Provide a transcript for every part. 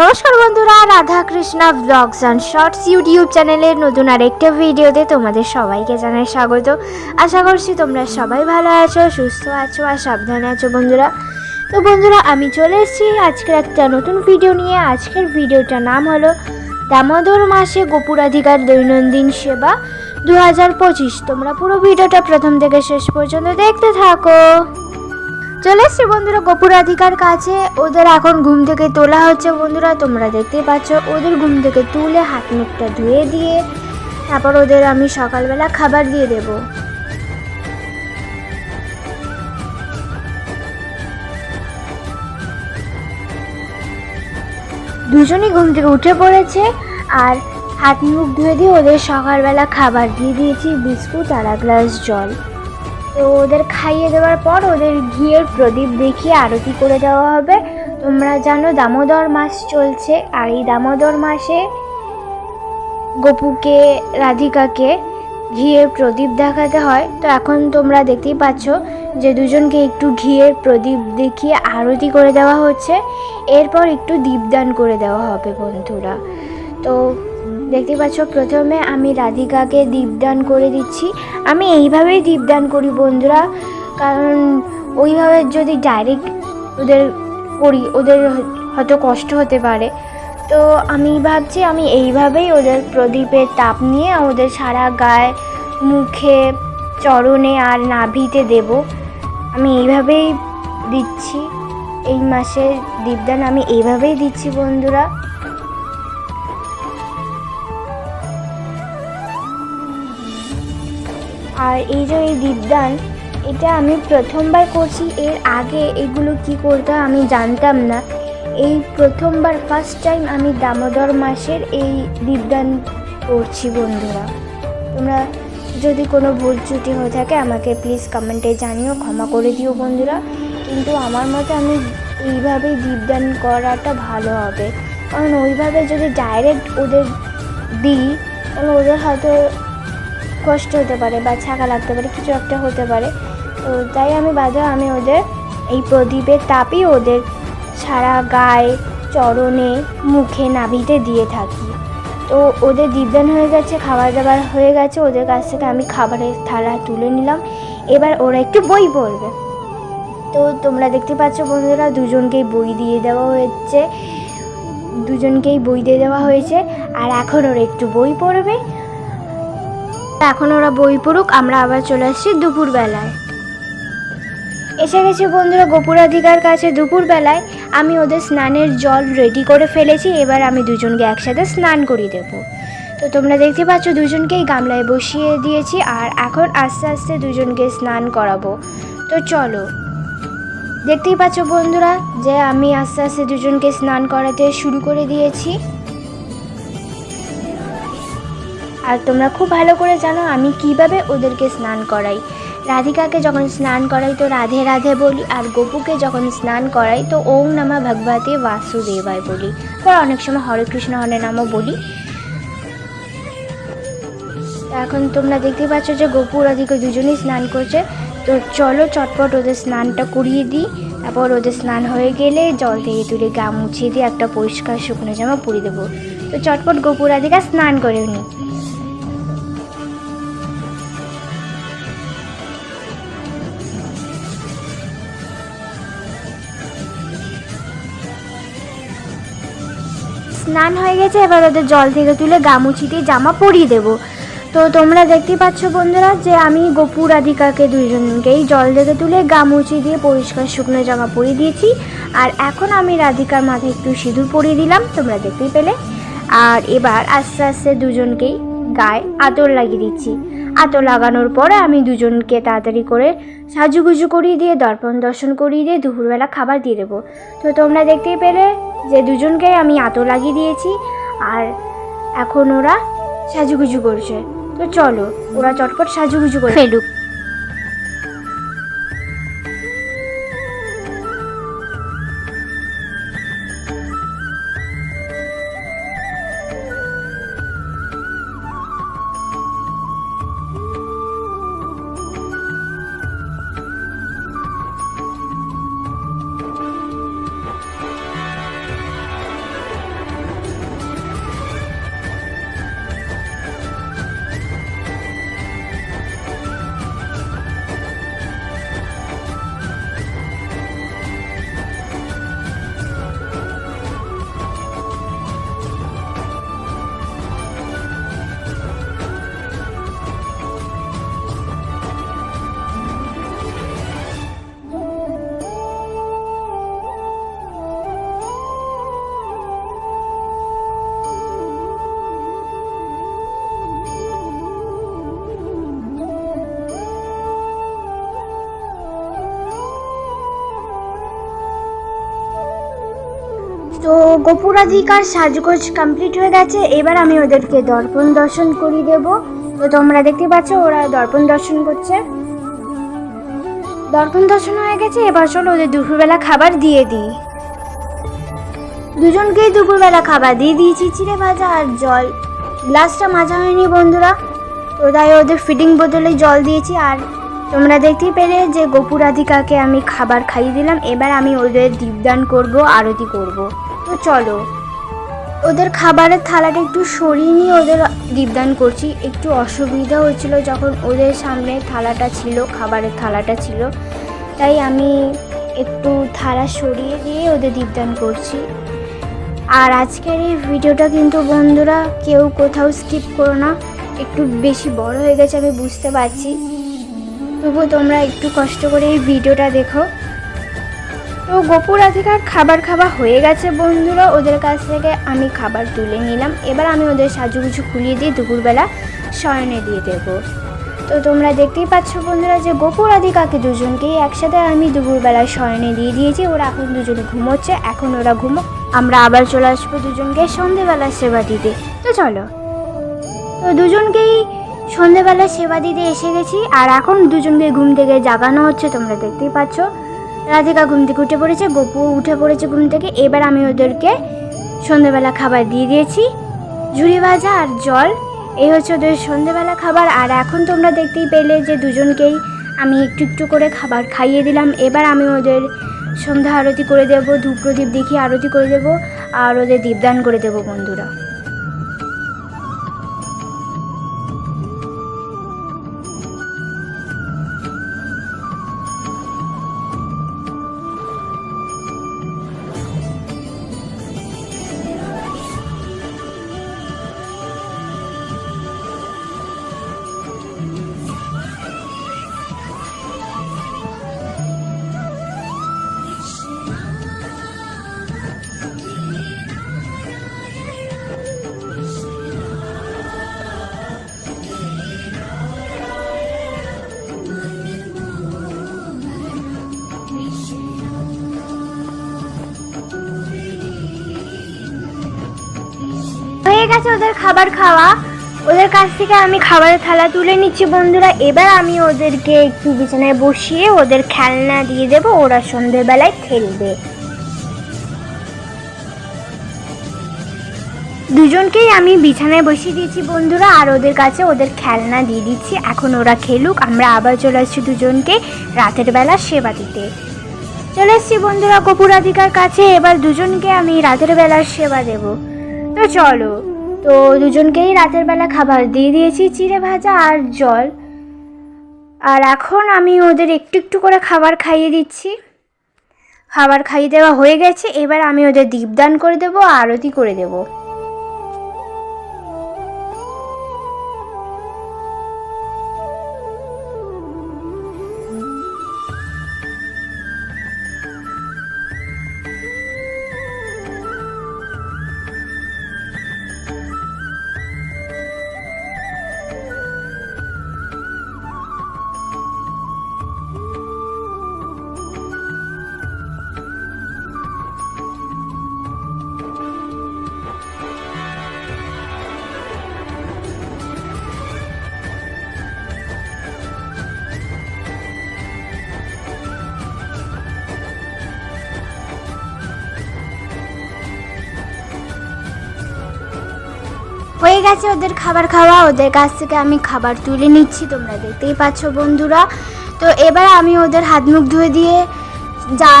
নমস্কার বন্ধুরা Radha Krishna vlogs and shorts YouTube চ্যানেলের নতুন আরেকটা ভিডিওতে তোমাদের সবাইকে জানাই স্বাগত। আশা করছি তোমরা সবাই ভালো আছো, সুস্থ আছো আর সাবধানে আছো বন্ধুরা। তো বন্ধুরা, আমি চলে এসেছি আজকের একটা নতুন ভিডিও নিয়ে। আজকের ভিডিওটার নাম হলো দামোদর মাসে গোপুরাধিকার দৈনন্দিন সেবা দু হাজার পঁচিশ। তোমরা পুরো ভিডিওটা প্রথম থেকে শেষ পর্যন্ত দেখতে থাকো। চলে এসছি বন্ধুরা গোপুরাধিকার কাছে। ওদের এখন ঘুম থেকে তোলা হচ্ছে বন্ধুরা, তোমরা দেখতে পাচ্ছ। ওদের ঘুম থেকে তুলে হাত মুখটা ধুয়ে দিয়ে তারপর ওদের আমি সকালবেলা খাবার দিয়ে দেব। দুজনই ঘুম থেকে উঠে পড়েছে আর হাত মুখ ধুয়ে দিয়ে ওদের সকালবেলা খাবার দিয়ে দিয়েছি, বিস্কুট আর এক গ্লাস জল। তো ওদের খাইয়ে দেওয়ার পর ওদের ঘিয়ের প্রদীপ দেখিয়ে আরতি করে দেওয়া হবে। তোমরা জানো দামোদর মাস চলছে, আর এই দামোদর মাসে গপুকে, রাধিকাকে ঘিয়ের প্রদীপ দেখাতে হয়। তো এখন তোমরা দেখতেই পাচ্ছ যে দুজনকে একটু ঘিয়ের প্রদীপ দেখিয়ে আরতি করে দেওয়া হচ্ছে। এরপর একটু দীপদান করে দেওয়া হবে বন্ধুরা। তো দেখতে পাচ্ছ, প্রথমে আমি রাধিকাকে দীপদান করে দিচ্ছি। আমি এইভাবেই দীপদান করি বন্ধুরা, কারণ ওইভাবে যদি ডাইরেক্ট ওদের করি, ওদের হয়তো কষ্ট হতে পারে। তো আমি ভাবছি, আমি এইভাবেই ওদের প্রদীপের তাপ নিয়ে ওদের সারা গায়ে, মুখে, চরণে আর নাভিতে দেব। আমি এইভাবেই দিচ্ছি, এই মাসে দীপদান আমি এইভাবেই দিচ্ছি বন্ধুরা। আর এই যে এই দীপদান এটা আমি প্রথমবার করছি, এর আগে এগুলো কি করতে আমি জানতাম না। এই প্রথমবার ফার্স্ট টাইম আমি দামোদর মাসের এই দীপদান করছি বন্ধুরা। তোমরা যদি কোনো ভুল ত্রুটি হয়ে থাকে আমাকে প্লিজ কমেন্টে জানিও, ক্ষমা করে দিও বন্ধুরা। কিন্তু আমার মতে আমি এইভাবেই দীপদান করাটা ভালো হবে। কারণ ওইভাবে যদি ডাইরেক্ট ওদের দিই, তাহলে ওদের হয়তো কষ্ট হতে পারে বা ছাকা লাগতে পারে, কিছু একটা হতে পারে। তো তাই আমি বাদে আমি ওদের এই প্রদীপের তাপই ওদের সারা গায়ে, চরণে, মুখে, নাভিতে দিয়ে থাকি। তো ওদের দীপদান হয়ে গেছে খাবার দাবার হয়ে গেছে, ওদের কাছ থেকে আমি খাবারের থালা তুলে নিলাম। এবার ওরা একটু বই পড়বে। তো তোমরা দেখতে পাচ্ছ বন্ধুরা, দুজনকেই বই দিয়ে দেওয়া হয়েছে। দুজনকেই বই দিয়ে দেওয়া হয়েছে। আর এখন ওরা একটু বই পড়বে। এখন ওরা বই পড়ুক, আমরা আবার চলে আসছি দুপুরবেলায়। এসে গেছে বন্ধুরা, গোপুরাধিকার কাছে দুপুরবেলায়। আমি ওদের স্নানের জল রেডি করে ফেলেছি, এবার আমি দুজনকে একসাথে স্নান করিয়ে দেব। তো তোমরা দেখতে পাচ্ছ, দুজনকেই গামলায় বসিয়ে দিয়েছি, আর এখন আস্তে আস্তে দুজনকে স্নান করাবো। তো চলো। দেখতেই পাচ্ছ বন্ধুরা, যে আমি আস্তে আস্তে দুজনকে স্নান করাতে শুরু করে দিয়েছি। আর তোমরা খুব ভালো করে জানো আমি কীভাবে ওদেরকে স্নান করাই। রাধিকাকে যখন স্নান করাই তো রাধে রাধে বলি, আর গোপুকে যখন স্নান করাই তো ওম নামা ভগবতে বাসুদেবায় বলি। বা অনেক সময় হরে কৃষ্ণ হরে নামও বলি। এখন তোমরা দেখতে পাচ্ছ যে গোপু, রাধিকা দুজনেই স্নান করছে। তো চলো চটপট ওদের স্নানটা করিয়ে দিই। তারপর ওদের স্নান হয়ে গেলে জল থেকে তুলে গা মুছিয়ে দিয়ে একটা পরিষ্কার শুকনো জামা পরিয়ে দেবো। তো চটপট গোপু, রাধিকা স্নান করে নিই। স্নান হয়ে গেছে, এবার ওদের জল থেকে তুলে গামুচিতে জামা পরিয়ে দেবো। তো তোমরা দেখতে পাচ্ছ বন্ধুরা যে আমি গোপু রাধিকাকে দুজনকেই জল থেকে তুলে গামুচি দিয়ে পরিষ্কার শুকনো জামা পরিয়ে দিয়েছি। আর এখন আমি রাধিকার মাথায় একটু সিঁদুর পরিয়ে দিলাম, তোমরা দেখতেই পেলে। আর এবার আস্তে আস্তে দুজনকেই গায়ে আতর লাগিয়ে দিচ্ছি। আতর লাগানোর পরে আমি দুজনকে তাড়াতাড়ি করে সাজুগুজু করিয়ে দিয়ে, দর্পণ দর্শন করিয়ে দিয়ে দুপুরবেলা খাবার দিয়ে দেবো। তো তোমরা দেখতেই পেলে যে দুজনকে আমি আতর লাগিয়ে দিয়েছি আর এখন ওরা সাজুগুজু করছে। তো চলো, ওরা চটপট সাজুগুজু করে ফেলুক। গোপুরাধিকার সাজগোজ কমপ্লিট হয়ে গেছে। এবার আমি ওদেরকে দর্পণ দর্শন করিয়ে দেব। তো তোমরা দেখতে পাচ্ছ, ওরা দর্পণ দর্শন করছে। দর্পণ দর্শন হয়ে গেছে, এবার চলো ওদের দুপুরবেলা খাবার দিয়ে দিই। দুজনকেই দুপুরবেলা খাবার দিয়ে দিয়েছি, চিড়ে ভাজা আর জল। গ্লাসটা মাজা হয়নি বন্ধুরা, তো তাই ওদের ফিডিং বোতলে জল দিয়েছি। আর তোমরা দেখতেই পেলে যে গোপুরাধিকাকে আমি খাবার খাইয়ে দিলাম। এবার আমি ওদের দীপদান করব, আরতি করব। তো চলো। ওদের খাবারের থালাটা একটু সরিয়ে নিয়ে ওদের দীপদান করছি। একটু অসুবিধা হয়েছিল যখন ওদের সামনে থালাটা ছিল, খাবারের থালাটা ছিল। তাই আমি একটু থালা সরিয়ে দিয়ে ওদের দীপদান করছি। আর আজকের এই ভিডিওটা কিন্তু বন্ধুরা কেউ কোথাও স্কিপ করো না, একটু বেশি বড় হয়ে গেছে আমি বুঝতে পারছি। তবুও তোমরা একটু কষ্ট করে এই ভিডিওটা দেখো। তো গোপুর অধিকার খাবার খাওয়া হয়ে গেছে বন্ধুরা। ওদের কাছ থেকে আমি খাবার তুলে নিলাম। এবার আমি ওদের সাজু সাজুগুজু খুলিয়ে দিয়ে দুপুরবেলা শয়নে দিয়ে দেবো। তো তোমরা দেখতেই পাচ্ছ বন্ধুরা যে গোপুর অধিকাকে দুজনকেই একসাথে আমি দুপুরবেলা শয়নে দিয়ে দিয়েছি। ওরা এখন দুজনে ঘুমোচ্ছে। এখন ওরা ঘুমো আমরা আবার চলে আসব দুজনকে সন্ধেবেলা সেবা দিতে। তো চলো। তো দুজনকেই সন্ধেবেলা সেবা দিতে এসে গেছি। আর এখন দুজনকে ঘুম থেকে জাগানো হচ্ছে, তোমরা দেখতেই পাচ্ছ। রাধিকা ঘুম থেকে উঠে পড়েছে, গপু উঠে পড়েছে ঘুম থেকে। এবার আমি ওদেরকে সন্ধেবেলা খাবার দিয়ে দিয়েছি। ঝুড়ি ভাজা আর জল, এই হচ্ছে ওদের সন্ধেবেলা খাবার। আর এখন তোমরা দেখতেই পেলে যে দুজনকেই আমি একটু একটু করে খাবার খাইয়ে দিলাম। এবার আমি ওদের সন্ধ্যা আরতি করে দেবো ধূপ প্রদীপ দেখিয়ে আরতি করে দেবো, আর ওদের দীপদান করে দেবো বন্ধুরা। হয়ে ওদের খাবার খাওয়া? ওদের কাছ থেকে আমি খাবারের থালা তুলে নিচ্ছি, বন্ধুরা। এবার আমি ওদেরকে একটু বিছানায় বসিয়ে ওদের খেলনা দিয়ে দেবো, ওরা সন্ধ্যেবেলায় খেলবে। দুজনকেই আমি বিছানায় বসিয়ে দিয়েছি, বন্ধুরা, আর ওদের কাছে ওদের খেলনা দিয়ে দিচ্ছি। এখন ওরা খেলুক, আমরা আবার চলে আসছি দুজনকে রাতের বেলা সেবা দিতে। চলে এসছি, বন্ধুরা কপুরাধিকার কাছে। এবার দুজনকে আমি রাতের বেলার সেবা দেব। তো চলো। তো দুজনকেই রাতের বেলা খাবার দিয়ে দিয়েছি, চিড়ে ভাজা আর জল। আর এখন আমি ওদের একটু একটু করে খাবার খাইয়ে দিচ্ছি। খাবার খাইয়ে দেওয়া হয়ে গেছে, এবার আমি ওদের দীপদান করে দেবো, আরতি করে দেবো। হয়ে গেছে ওদের খাবার খাওয়া। ওদের কাছ থেকে আমি খাবার তুলে নিচ্ছি, তোমরা দেখতেই পাচ্ছ বন্ধুরা। তো এবার আমি ওদের হাত মুখ ধুয়ে দিয়ে, যা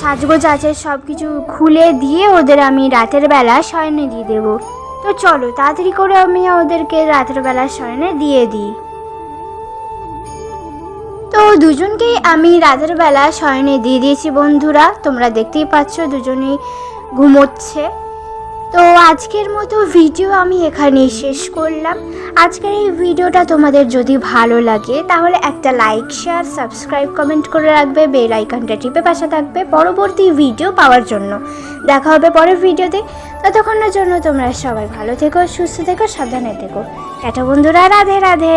সাজগোজ আছে সব কিছু খুলে দিয়ে ওদের আমি রাতের বেলা শয়নে দিয়ে দেবো। তো চলো, তাড়াতাড়ি করে আমি ওদেরকে রাতের বেলা শয়নে দিয়ে দিই। তো দুজনকেই আমি রাতের বেলা শয়নে দিয়ে দিয়েছি বন্ধুরা। তোমরা দেখতেই পাচ্ছ দুজনেই ঘুমোচ্ছে। তো আজকের মতো ভিডিও আমি এখানেই শেষ করলাম। আজকের এই ভিডিওটা তোমাদের যদি ভালো লাগে, তাহলে একটা লাইক শেয়ার সাবস্ক্রাইব কমেন্ট করে রাখবে বেল আইকনটা টিপে পাশে থাকবে পরবর্তী ভিডিও পাওয়ার জন্য। দেখা হবে পরের ভিডিওতে ততক্ষণের জন্য তোমরা সবাই ভালো থেকো, সুস্থ থেকো, সাবধানে থেকো। টাটা বন্ধুরা, রাধে রাধে।